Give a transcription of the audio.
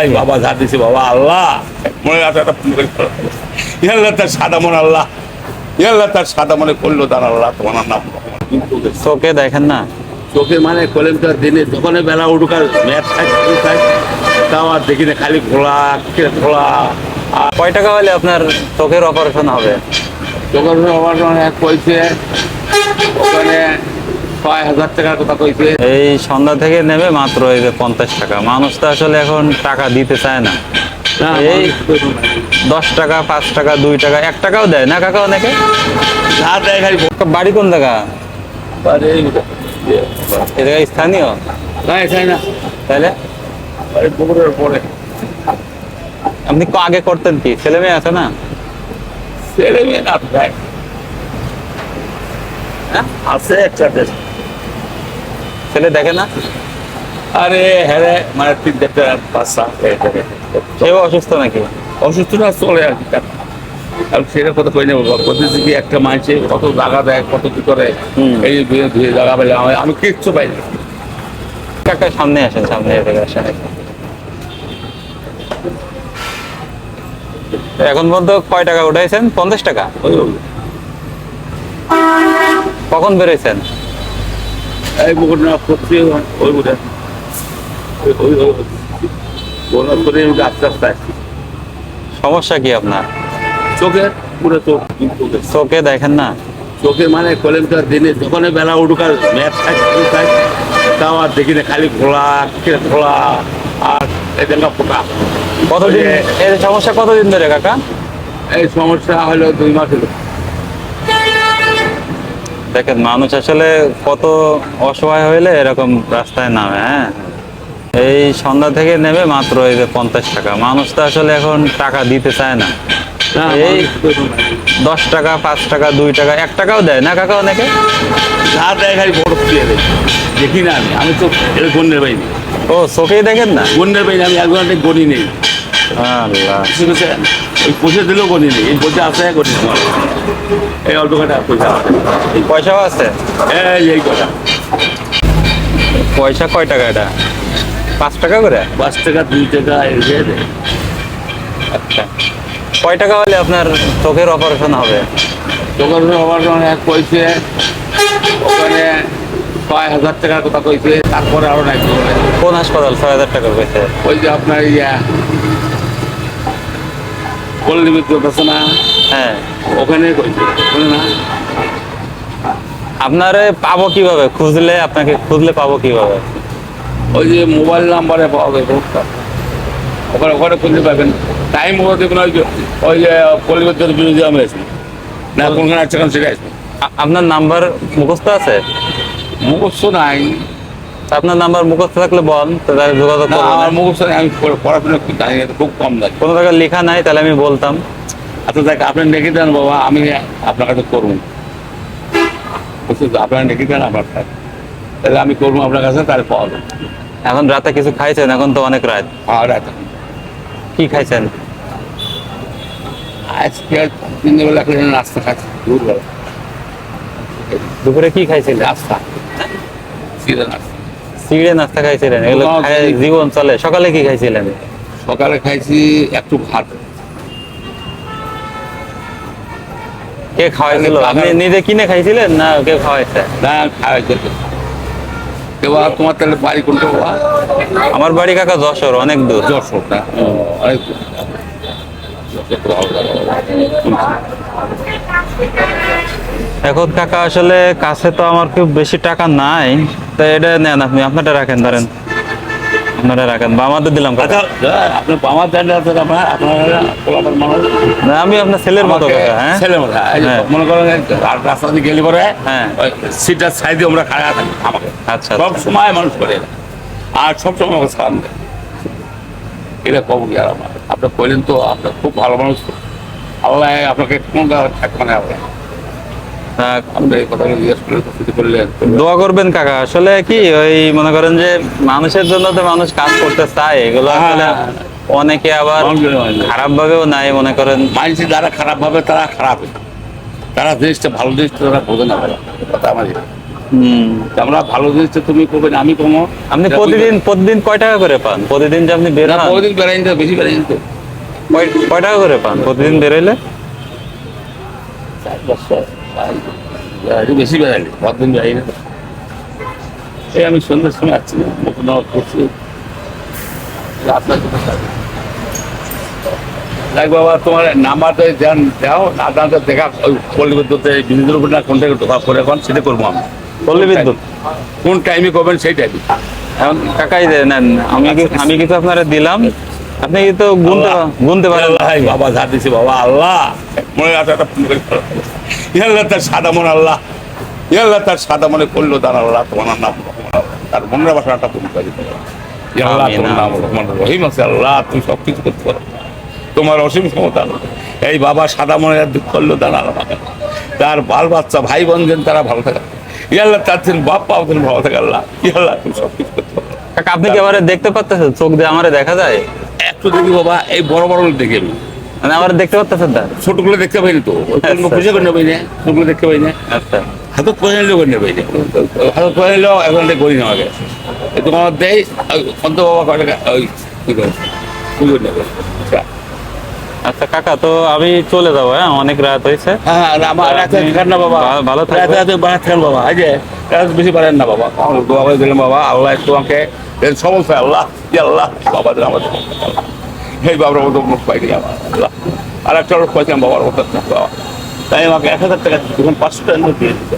এই বাবা ধার দিছি বাবা আল্লাহ। মনে আছে ইয়াল্লাহ তার সাদা মন আল্লাহ। ইয়াল্লাহ তার সাদা মনে করল তার আল্লাহ তোমার নাম কিন্তু চোখে দেখেন না? চোখে মানে কলেম তো দিনে দোকানে বেলা উঠুক আর ম্যাচ খাই তাও আর দেখি না খালি খোলা আর কয় টাকা হলে আপনার চোখের অপারেশন হবে? চোখের আমার এক কইছে ওখানে ছয় হাজার টাকার কথা কইছে। এই সন্ধ্যা থেকে নেমে মাত্র এই যে পঞ্চাশ টাকা। মানুষ তো আসলে এখন টাকা দিতে চায় না। এই দশ টাকা পাঁচ টাকা দুই টাকা এক টাকাও দেয় না কাকা অনেকে? যা দেয় খালি বাড়ি কোন জায়গা? এ স্থানীয়? নাই চাই না। তাহলে? পুকুরের পরে আপনি ক- আগে করতেন কি? ছেলে মেয়ে আছে না? ছেলে মেয়ে না দেয় আছে একটা ছেলে দেখে না? আরে হ্যাঁ মানে তিন চারটা বাচ্চা। সেও অসুস্থ নাকি? অসুস্থ না চলে আর কি আর সেটা কথা কই নেব কি একটা মানুষে কত জায়গা দেয় কত কি করে এই ধুয়ে ধুয়ে জায়গা পেলে আমি কিচ্ছু পাই না। কাকা সামনে আসেন সামনে এদিকে আসেন। এখন পর্যন্ত কয় টাকা উঠাইছেন? পঞ্চাশ টাকা? কখন বেরোইছেন? এই পুকুর না করছি ওই বুঝে ওই ওই করে আস্তে আস্তে আসছি সমস্যা কি আপনার? চোখে পুরো চোখ। চোখে দেখেন না? চোখে মানে কলেম তো দিনে দোকানে বেলা উঠুক আর ম্যাচ খাই। তাও আর দেখি না খালি খোলা কে খোলা আর এই দেখা ফোটা। কতদিন এর সমস্যা কতদিন ধরে কাকা? এই সমস্যা হলো দুই মাস হলো। দেখেন মানুষ আসলে কত অসহায় হইলে এরকম রাস্তায় নামে হ্যাঁ? এই সন্ধ্যা থেকে নেমে মাত্র এই যে পঞ্চাশ টাকা। মানুষ তো আসলে এখন টাকা দিতে চায় না। এই দশ টাকা পাঁচ টাকা দুই টাকা এক টাকাও দেয় না কাকা অনেকে? যা দেয় খালি বড় দিয়ে দেয়। দেখি না আমি আমি তো এটা গণ্যের বাইনি ও চোখেই দেখেন না? গণ্যের বাইনি আমি এক ঘণ্টা গণি নেই। কিছু কিছু ওই পয়সা দিলেও এই পয়সা আছে গণি এই অল্প কটা পয়সা আছে। এই পয়সাও আছে? এই এই কটা পয়সা কয় টাকা এটা? পাঁচ টাকা করে? পাঁচ টাকা দুই টাকা আচ্ছা। কয় টাকা হলে আপনার চোখের অপারেশন হবে? দোকান আমার এক কইছে ওখানে ছয় হাজার টাকার কথা কইছে তারপরে আরও নাই। কোন হাসপাতাল? ছয় হাজার টাকা পেয়েছে ওই যে আপনার ইয়া পল্লী বিদ্যুৎ আছে না? হ্যাঁ। ওখানে না। আপনারে পাবো কীভাবে? খুঁজলে আপনাকে খুঁজলে পাবো কীভাবে? ওই যে মোবাইল নাম্বারে পাওয়া যায় ওখানে ওখানে খুঁজে পাবেন। টাইম ওরা দেখুন ওই যে ওই যে বিদ্যুৎ মিউজিয়াম আছে না কোনখানে আছে সেটা আছে আ- আপনার নাম্বার মুখস্থ আছে? মুখস্থ নাই। আপনার নাম্বার মুখস্থ থাকলে বল তাহলে যোগাযোগ করব আমার। মুখস্থ আমি পড়াশোনা খুব জানি না, খুব কম জানি। কোনো জায়গায় লেখা নাই তাহলে আমি বলতাম। আচ্ছা দেখ আপনি লিখে দেন বাবা আমি আপনার কাছে করব? আপনারা লিখে দেন কাছে। তাহলে আমি করব আপনার কাছে তাহলে পাওয়া যাবে। এখন রাতে কিছু খাইছেন? এখন তো অনেক রাত। আর এত কি খাইছেন? আজকে তিন বেলা করে নাস্তা খাচ্ছি দুপুরবেলা। দুপুরে কি খাইছেন নাস্তা। সিধা নাস্তা। সিঁড়ে নাস্তা খাইছিলেন এগুলো না, খায় এই- জীবন চলে। সকালে কি খাইছিলেন? সকালে খাইছি একটু ভাত। কে খাওয়াইছিল? আমি আপনি নিজে কিনে খাইছিলেন না কে খাওয়াইছে? না খাওয়াই যেতে এবার তোমার তাহলে বাড়ি কোনটা আমার বাড়ি কাকা যশোর অনেক দূর। যশোর না? অনেক দূর। যশোর ভালো জায়গা বাবা। এখন কাকা আসলে কাছে তো আমার খুব বেশি টাকা নাই তো এটা নেন আপনি আপনারটা রাখেন ধরেন। আপনারা রাখেন দিলাম কাকা। আচ্ছা আপনি আপনার আপনার মানুষ? না আমি আপনার ছেলের মতো কাকা হ্যাঁ? ছেলের মতো এই যে হ্যাঁ। মনে করেন রাস্তা দিয়ে গেলে পরে হ্যাঁ। সাইডে আমরা খাড়া থাকি আমাকে। আচ্ছা সব সময় মানুষ করে আর সব সময় আমাকে সালাম দেয়। এটা কব কি আর আমার? আপনি কইলেন তো আপনার খুব ভালো মানুষ। আল্লাহ আপনাকে কোন আল্লাহ। দোয়া করবেন কাকা। আসলে কি ওই মনে করেন যে মানুষের জন্য তো মানুষ কাজ করতে চায় এগুলো আসলে অনেকে আবার খারাপ ভাবেও নাই মনে করেন। মানুষ যারা খারাপ ভাবে তারা খারাপ। তারা জিনিসটা ভালো জিনিসটা তারা বোঝে না কথা আমার। আমরা ভালো জিনিস তো তুমি করবেন আমি কমো আপনি প্রতিদিন প্রতিদিন কয় টাকা করে পান? প্রতিদিন যে আপনি বের না প্রতিদিন বেড়াই তো বেশি বেড়াই কয় টাকা করে পান প্রতিদিন চার বছর। একটু বেশি বেড়াইনি প্রতিদিন বেড়াই না এই আমি সন্ধ্যার সময় আসছি না মুখ নেওয়া করছি আপনার কোথায়? থাকবে দেখ বাবা তোমার নাম্বারটা দেন দাও না দেখা ওই পল্লীবিদ্যুতে বিদ্যুতের উপর না কোনটা ঢোকা করে এখন সেটা করব আমি। পল্লী বিদ্যুৎ? কোন টাইমে করবেন সেই টাইমে এখন কাকাই যে নেন আমি কি আমি কিছু আপনারা দিলাম? আপনি তো গুনতে গুনতে পারেন। এই বাবা যা দিছে বাবা আল্লাহ। মনে আছে একটা ফোন করে ইয়াল্লাহ তার সাদা মন আল্লাহ। ইয়াল্লাহ তার সাদা মনে করল তার আল্লাহ তোমার নাম তার মনের বাসাটা ফোন করে দিতে তোমার নাম রহমান রহিম আছে আল্লাহ তুমি সব কিছু করতে পারো। তোমার অসীম ক্ষমতা এই বাবা সাদা মনে দুঃখ করল তার আল্লাহ তার বাল বাচ্চা ভাই বোন যেন তারা ভালো থাকে। ইয়াল্লাহ তার দিন বাপ পাও যেন ভালো থাকে আল্লাহ। ইয়াল্লাহ তুমি সব কিছু করতে পারো। আপনি কি এবারে দেখতে পাচ্ছেন চোখ দিয়ে আমারে দেখা যায়? একটু দেখি বাবা এই বড় বড় দেখি আমি মানে আমার দেখতে না? ছোটগুলো দেখতে পাইনি তো। আচ্ছা। করে নেবে না। ছোটগুলো দেখতে পাই না। আচ্ছা। হাতত পয়সা নিলেও করে নেবে হাতত পয়সা নিলেও এখন থেকে করি না এই তোমার দেয় অন্ত বাবা কয় টাকা? ওই কি করে নেবে। আচ্ছা। আচ্ছা কাকা তো আমি চলে যাব হ্যাঁ? অনেক রাত হয়েছে। হ্যাঁ হ্যাঁ আমার রাতে আপনি না বাবা। ভালো। রাতে রাতে বাড়া খান বাবা রাত বেশি পারেন না বাবা। আমার দোয়া করে দিলেন বাবা। আল্লাহ তোমাকে এর সমস্যা আল্লাহ আল্লাহ বাবাদের আমাদের। হে বাবার মতো মুখ পাইনি আমার আল্লাহ। আর একটা লোক পাইছিলাম বাবার মতো বাবা। তাই আমাকে এক হাজার টাকা তখন পাঁচশো টাকা দিয়ে দিতে।